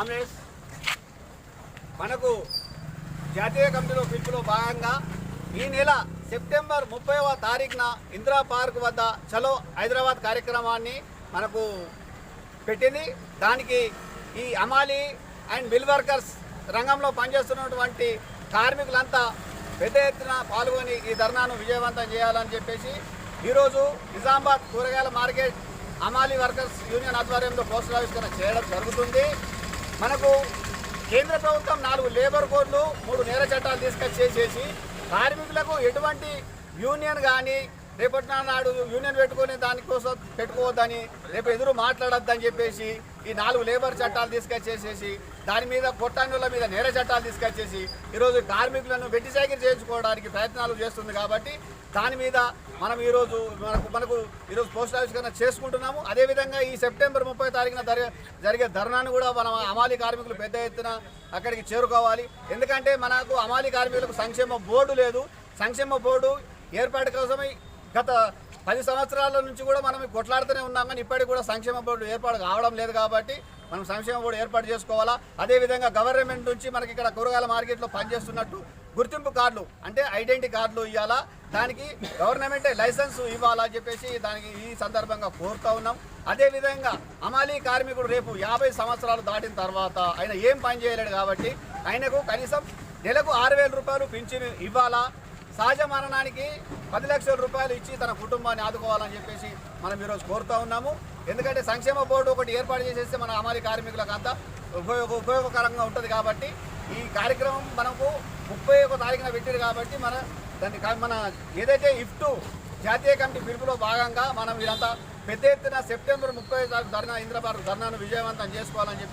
కాంగ్రెస్ మనకు జాతీయ కమిటీలో పిలుపులో భాగంగా ఈ నెల సెప్టెంబర్ ముప్పైవ తారీఖున ఇందిరా పార్క్ వద్ద చలో హైదరాబాద్ కార్యక్రమాన్ని మనకు పెట్టింది. దానికి ఈ అమాలి అండ్ మిల్ వర్కర్స్ రంగంలో పనిచేస్తున్నటువంటి కార్మికులంతా పెద్ద ఎత్తున పాల్గొని ఈ ధర్నాను విజయవంతం చేయాలని చెప్పేసి ఈరోజు నిజామాబాద్ కూరగాయల మార్కెట్ అమాలి వర్కర్స్ యూనియన్ ఆధ్వర్యంలో పోస్టర్ ఆవిష్కరణ చేయడం జరుగుతుంది. మనకు కేంద్ర ప్రభుత్వం నాలుగు లేబర్ కోడ్లు మూడు నేర చట్టాలు తీసుకొచ్చేసేసి కార్మికులకు ఎటువంటి యూనియన్ కానీ రేపటి నాడు యూనియన్ పెట్టుకునే దానికోసం పెట్టుకోవద్దని రేపు ఎదురు మాట్లాడొద్దని చెప్పేసి ఈ నాలుగు లేబర్ చట్టాలు తీసుకొచ్చేసేసి దాని మీద పొట్టాన్నుల మీద నేర చట్టాలు తీసుకొచ్చేసి ఈరోజు కార్మికులను వెట్టి చేయించుకోవడానికి ప్రయత్నాలు చేస్తుంది కాబట్టి దాని మీద మనం ఈరోజు మనకు మనకు ఈరోజు పోస్ట్ ఆవిష్కరణ చేసుకుంటున్నాము. అదేవిధంగా ఈ సెప్టెంబర్ ముప్పై తారీఖున జరిగే జరిగే ధర్నాను కూడా మనం అమాలి కార్మికులు పెద్ద ఎత్తున అక్కడికి చేరుకోవాలి. ఎందుకంటే మనకు అమాలి కార్మికులకు సంక్షేమ బోర్డు లేదు. సంక్షేమ బోర్డు ఏర్పాటు కోసమై గత పది సంవత్సరాల నుంచి కూడా మనం కొట్లాడుతూనే ఉన్నాం. కానీ ఇప్పటికి కూడా సంక్షేమ బోర్డు ఏర్పాటు కావడం లేదు కాబట్టి మనం సంక్షేమ బోర్డు ఏర్పాటు చేసుకోవాలా? అదేవిధంగా గవర్నమెంట్ నుంచి మనకి ఇక్కడ కూరగాయల మార్కెట్లో పనిచేస్తున్నట్టు గుర్తింపు కార్డులు అంటే ఐడెంటిటీ కార్డులు ఇవ్వాలా? దానికి గవర్నమెంటే లైసెన్స్ ఇవ్వాలా చెప్పేసి దానికి ఈ సందర్భంగా కోరుతా ఉన్నాం. అదేవిధంగా అమాలీ కార్మికుడు రేపు యాభై సంవత్సరాలు దాటిన తర్వాత ఆయన ఏం పని చేయలేడు కాబట్టి ఆయనకు కనీసం నెలకు ఆరు వేల రూపాయలు పింఛను ఇవ్వాలా? సహజ మరణానికి పది లక్షల రూపాయలు ఇచ్చి తన కుటుంబాన్ని ఆదుకోవాలని చెప్పేసి మనం ఈరోజు కోరుతూ ఉన్నాము. ఎందుకంటే సంక్షేమ బోర్డు ఒకటి ఏర్పాటు చేసేస్తే మన అమలు కార్మికులకు అంతా ఉపయోగ ఉపయోగకరంగా ఉంటుంది కాబట్టి ఈ కార్యక్రమం మనకు ముప్పై ఒక తారీఖున పెట్టారు కాబట్టి మన దాన్ని మన ఏదైతే ఇఫ్టు జాతీయ కమిటీ పిలుపులో భాగంగా మనం ఇదంతా పెద్ద ఎత్తున సెప్టెంబర్ ముప్పై తారీఖు ధర్నా ఇంద్రబారు ధర్నాను విజయవంతం చేసుకోవాలని చెప్పి